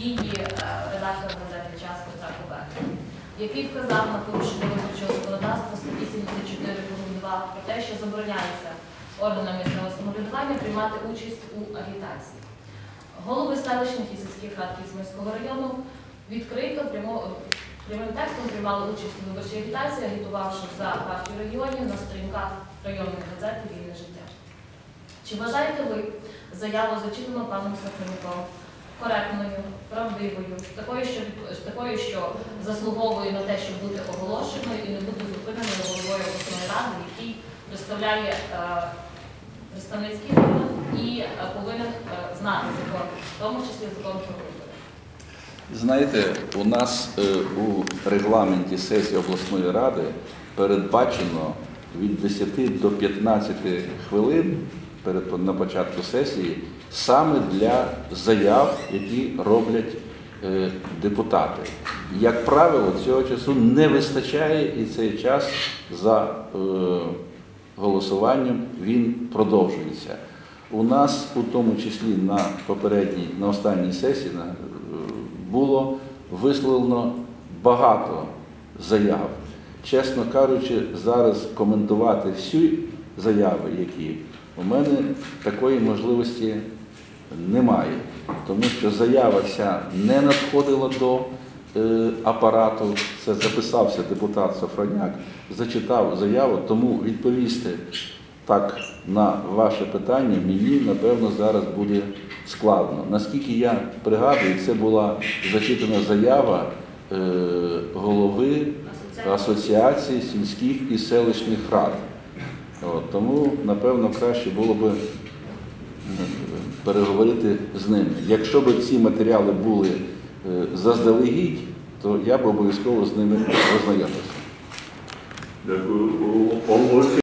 дії е, редактора газети Час Петра Ковеха, який вказав на порушення виборчого законодавства статті 74 пункт 2 про те, що забороняється органам місцевого самоврядування приймати участь у агітації. Голови селищних і сільських рад Кіцманського району відкрито прямо- прямим текстом приймали участь у виборчій агітації, агітувавши за партію регіонів на сторінках районної газети Вільне життя. Чи вважаєте ви заяву, зачитану паном Сахарюком, коректною, правдивою, такою, що такою, що заслуговує на те, щоб бути оголошеною і не бути зупиненою головою обласної ради, який представляє е, представницький орган і е, повинен е, знати закон, в тому числі закон про? Знаєте, у нас е, у регламенті сесії обласної ради передбачено від 10 до 15 хвилин перед на початку сесії саме для заяв, які роблять е, депутати. Як правило, цього часу не вистачає і цей час за е, голосуванням він продовжується. У нас, у тому числі на попередній, на останній сесії, на, е, було висловлено багато заяв. Чесно кажучи, зараз коментувати всі заяви, які у мене такої можливості немає, тому що заява ця не надходила до е, апарату. Це записався депутат Сафроняк, зачитав заяву, тому відповісти так на ваше питання мені напевно зараз буде складно. Наскільки я пригадую, це була зачитана заява е, голови Асоціації сільських і селищних рад. От, тому, напевно, краще було б переговорити з ними. Якщо б ці матеріали були е, заздалегідь, то я б обов'язково з ними ознайомився.